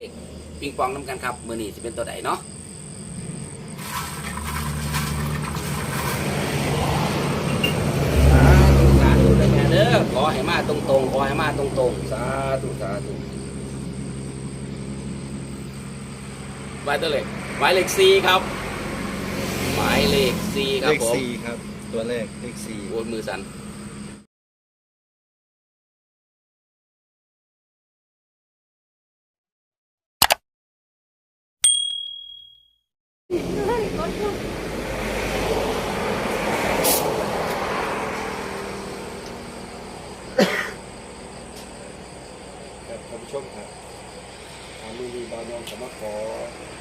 ปิงปองน้ำกันครับ มือนี้จะเป็นตัวใดเนาะสาธุสาธุเด้อแม่เด้อขอให้มาตรงๆขอให้มาตรงๆสาธุสาธุหมายตัวเลขหมายเลขสี่ครับหมายเลขสี่คเลรับขผมสี่ครับ ตัวแรกเลขสี่โอ้ยมือสั่น ครับท่านผู้ช มครับทางมือดีบาวนองสามารถขอ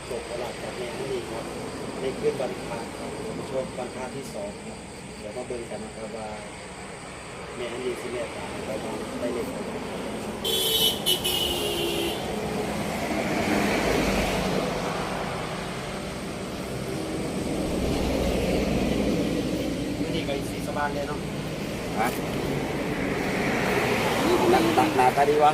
โชคประหลาดจากแม่ฮันนี่ครับในคืนวันพระครับท่านผู้ชมวันพระที่สองครับเดี๋ยวมาเบิ่งกันนะครับว่าแม่ฮันนี่สิแม่ตามเรามาได้เลขอะไรครับมื้อนี่ไปสีสบานเลยเนาะฮะหนักหนักหนาตาดีวะ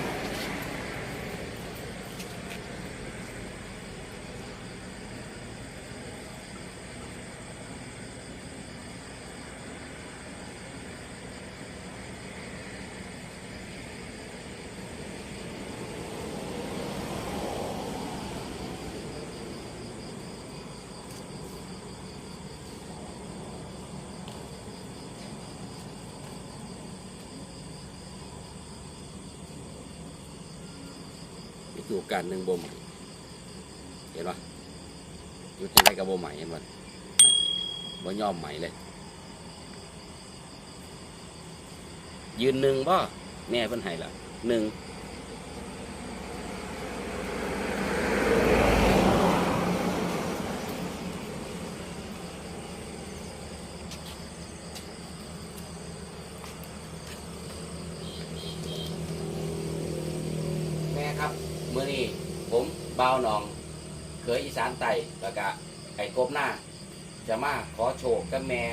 อยู่การหนึ่งบ่ใหม่เห็นปะอยู่ที่ไหนกับบ่ใหม่เห็นปะบ่ย่อมใหม่เลย ยืนหนึ่งบ่แม่เพิ่นให้ละหนึ่งแม่ครับ เมื้อนี้ผมบ่าวหนอง เคยอีสานไต่แล้วก็ไอ้กบหน้า จะมาขอโชคกับแม่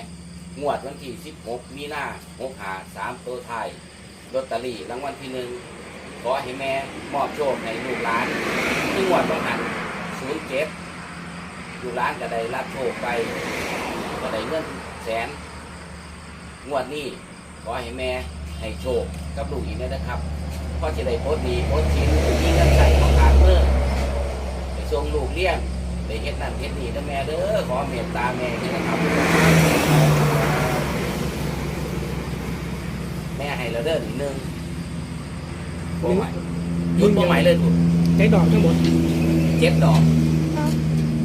งวดวันที่ 16 มีนา6หา3ตัวไทยลอตเตอรี่รางวัลที่หนึ่งขอให้แม่มอบโชคให้ลูกหลานที่งวดต้องหัน07ลูกหลานก็ได้รับโชคไปก็ได้เงินแสนงวดนี้ขอให้แม่ให้โชคกับลูกอีกนะครับ เพราะจะได้โพสต์ดีโพสต์ชิ้นมีเงินใส่ของขาดเมื่อไปส่งลูกเลี้ยงได้เฮ็ดนั่นเฮ็ดนี่นะแม่เด้อขอเมตตาแม่ด้วยนะครับแม่ให้เราเด้อหนึ่งหนึ่งโบใหม่ยุดโบใหม่เลยถูกใช้ดอกทั้งหมดเจ็ดดอก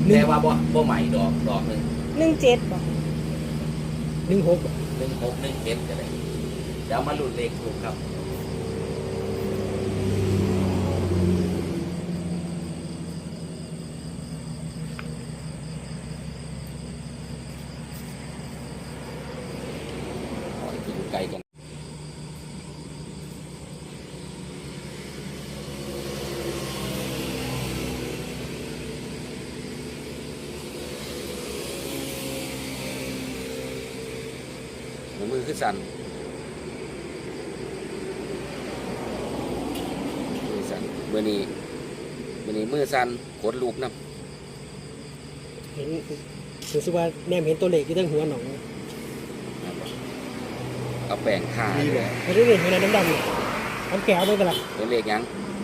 แต่ว่าบโบใหม่ดอกดอกหนึ่งหนึ่งเจ็ดบอกหนึ่งหกหนึ่งหกหนึ่งเจ็ดก็ได้เดี๋ยวมาลุ้นเลขถูกครับ ขอให้อยู่ไกลกันมือขึ้นสั่นมือสั่น มือนี้มือนี้มือสั่นขนลูกน้เห็นรู้สึกว่าแนมเห็นตัวเลขที่ตั้งหัวหนองำเอาแป้งทามีเลบ่ยไม่ได้เห็นเห็นอะไรดำๆเนี่ยน้ำแก้วด้วยกันละเป็นเลขหยัง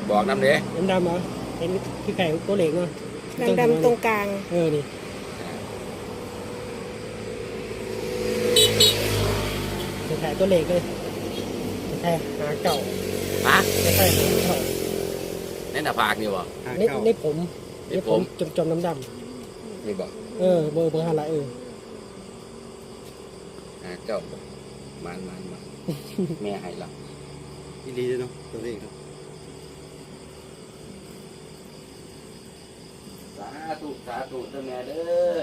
บอกน้ำเด้ดำๆเหรอเห็นคือไก่ตัวเลขเนาะดำๆตรงกลาง เออนี่ไก่ตัวเลขเลยไก่หาเก่าฮะไก่หาเก่าใน หน้าผากนี่บ่หานี่เก้านี่ผมนี่นี่ผผมมจมจมๆดำนี่บ่ๆเออเบอร์เบอร์ห้าละเอออ่าเจ้ามันมันมันแม่ให้ละยินดีด้วยเนาะตัวเลขครับสาธุสาธุเด้อแม่เด้อ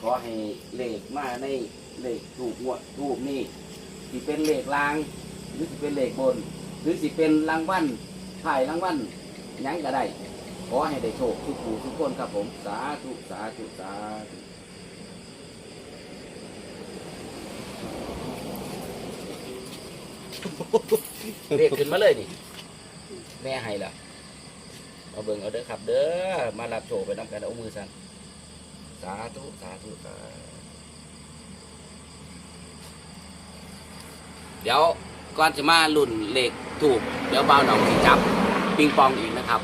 ขอให้เลขมาในเลขถูกงวดถูกนี่สิเป็นเลขลาง หรือสิเป็นเลขบน หรือสิเป็นรางวัล ถ่ายรางวัลยังก็ได้ ขอให้ได้โชคทุกผู้ทุกคนครับผม สาธุสาธุสาธุเลขขึ้นมาเลยนี่ แม่ให้ละมาเบิ่งเอาเด้อครับ เด้อมารับโชคไปนํกันเอามือสั่นสาธุสาธุสาธุเดี๋ยว ก่อนจะมาลุ่นเลขถูกเดี๋ยวเบาหน่องสิจับปิงปองอีกนะครับ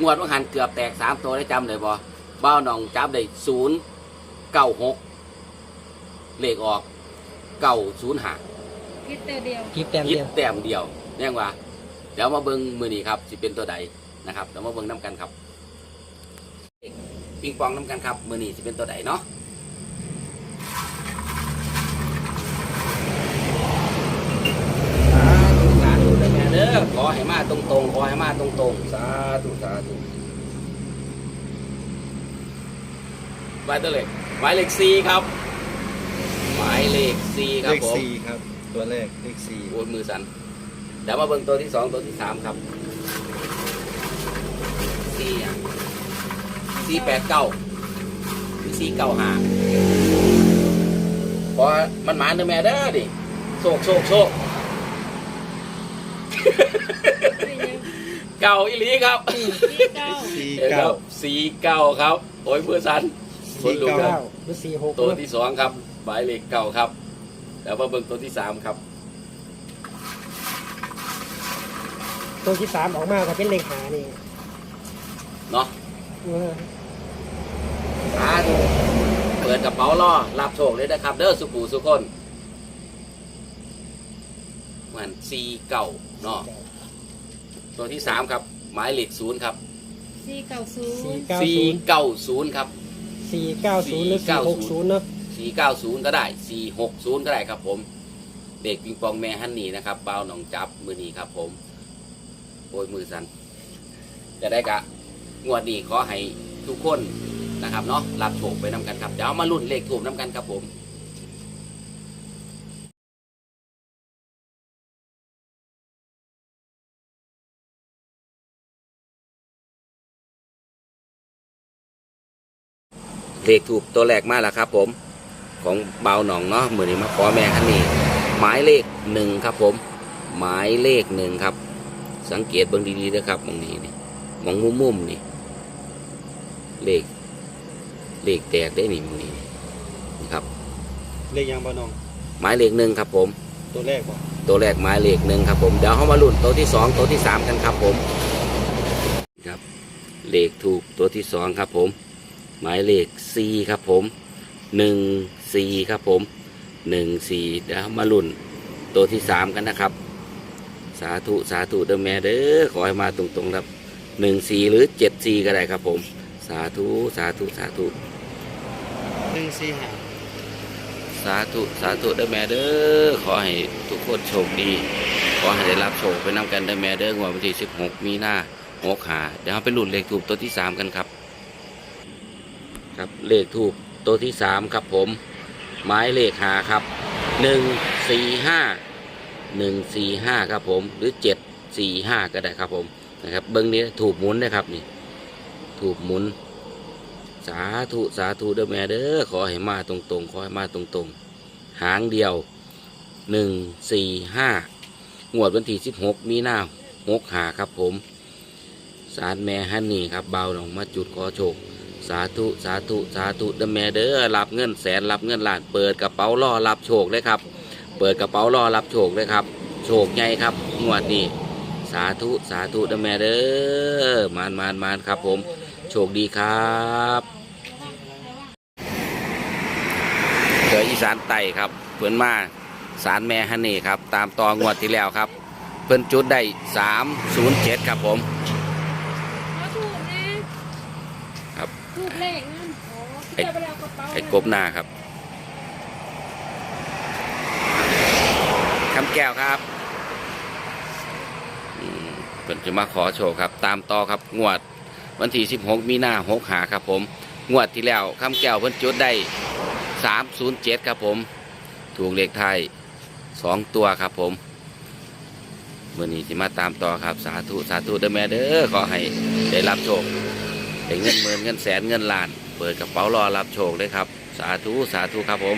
งวดว่าหันเกือบแตกสามตัวได้จำได้บ่เบ้าหน่องจับได้ศูนย์เก้าหกเลขออกเก้าศูนย์หาคิดแต่เดียวคลิปแต้มยิเดีดยวแต้มเดียวแน่ว่าเดี๋ยวมาเบิ้งมือนี้ครับสิเป็นตัวใดนะครับเดี๋ยวมาเบิ้งน้ำกันครับปิงปองน้ำกันครับมือนี้สิเป็นตัวใดเนาะสาธุสาธุเด้อแม่เด้อขอให้มาตรงๆขอให้มา ตรงๆสาธุสาธุหมายตัวเลขหมายเลขสี่ครับหมายเลขสี่คเลรับขผมสี่ครับ ตัวแรกเลขสี่โอ้ยมือสั่นเดี๋ยวมาเบิ่งตัวที่สองตัวที่สามครับสี่อะสี่แปดเก้าหรือสี่เก้าห้าพอมันหมานเด้อแม่เด้อดิโชคโชคโชค เก่าอีหลีครับที่เก้าสี่เห็นคเก้ารับสี่เก้าครับ โอ้ยมือสั่นคนลุกคเก้ารับหรือสี่หกตัวที่สองครับหมายเลขเก้าครับเดี๋ยวมาเบิ่งตัวที่สามครับ ตัวที่สามออกมาก็เป็นเลขหานี่เนาะเออสาธุเปิดกระเป๋าล่อรับโชคเลยนะครับ เด้อสุปูสุคนมันซีเก่าเนาะ ตัวที่สามครับ หมายเลขศูนย์ครับสี่เก้าศูสี่นย์เก้าซีศูนย์เก้าศูนย์ครับ สี่เก้าศูนย์หรือสี่หกศูนย์เนาะสี่เก้าศูนย์ก็ได้สี่หกศูนย์ก็ได้ครับ ผมเด็กปิงปองแม่ฮันนี่นะครับเบาวหนองจับมือนี้ครับ ผมโอ้ยมือสันจะได้กะงวดนี้ขอให้ทุกคนนะครับเนาะรับโชคไปนำกันครับเดี๋ยวเอามาลุ้นเลขถูกนำกันครับผม เลขถูกตัวแรกมาแล้วครับ ผมของเบาหนองเนาะมือนี้มาขอแม่คันนี้หมายเลขหนึ่งครับ ผม หมายเลขหนึ่งครับ สังเกตเบิ่งดีๆนะครับมองนี้นี่มองมุมๆนี่เลข เลขแตกได้นี่มองนี้นี่ครับ เลขยังบ่น้อง หมายเลขหนึ่งครับ ผม ตัวแรกบ่ตัวแรกหมายเลขหนึ่งครับ ผมเดี๋ยวเขามาลุ้นตัวที่สองตัวที่สามกันครับ ผมครับ เลขถูกตัวที่สองครับ ผม หมายเลขสี่ครับผมหนึ่งสี่ครับผมหนึ่งสี่เดี๋ยวเรามาลุ้นตัวที่สามกันนะครับ สาธุสาธุเด้อแม่เด้อขอให้มาตรงๆครับหนึ่งสี่หรือเจ็ดสี่ก็ได้ครับผม สาธุสาธุสาธุหนึ่งสี่ห้าสาธุสาธุเด้อแม่เด้อขอให้ทุกคนโชคดี ขอให้ได้รับโชคไปนำกันเด้อแม่เด้องวดวันที่ 16 มีนาหกหาเดี๋ยวเราไปลุ้นเลขถูกตัวที่สามกันครับ ครับ เลขถูกตัวที่สามครับผมหมายเลขหาครับหนึ่งสี่ห้าหนึ่งสี่ห้าครับผม หรือเจ็ดสี่ห้าก็ได้ครับผมนะครับ เบิ้งนี้ถูกหมุนนะครับนี่ ถูกหมุน สาธุสาธุเด้อแม่เด้อขอให้มาตรงๆขอให้มาตรงๆ หางเดียวหนึ่งสี่ห้างวดวันที่สิบหกมีหน้าหกหาครับผมสารแม่ฮันนี่ครับเบาหนองมาจุดขอโชค สาธุสาธุสาธุเด้อแม่เด้อรับเงินแสนรับเงินล้านเปิดกระเป๋ารอรับโชคเลยครับ เปิดกระเป๋ารอรับโชคเลยครับ โชคใหญ่ครับงวดนี้สาธุสาธุเด้อแม่เด้อมานมานมานครับ ผม โชคดีครับเจออีสานไต่ครับเพื่อนมาสารแม่ฮันนี่ครับ ตามตองวดที่แล้วครับ เพื่อนจุดได้สามศูนย์เจ็ดครับผม เขาถูกนะครับ ถูกเลขนั่น ไอ้ไอ้กบหน้าครับคำแก้วครับเพิ่นจะมาขอโชว์ครับ ตามต่อครับงวดวันที่16 มีนาหกหาครับ ผม งวดที่แล้วคำแก้วเพิ่นจุดได้ 307 ครับผม ถูกเลขไทยสองตัวครับผมเมื่อนี้ที่มาตามต่อครับสาธุสาธุเด้อแม่เด้อขอให้ได้รับโชคได้เงินหมื่นเงินแสนเงินล้าน เปิดกระเป๋ารอรับโชคเลยครับ สาธุ สาธุครับผม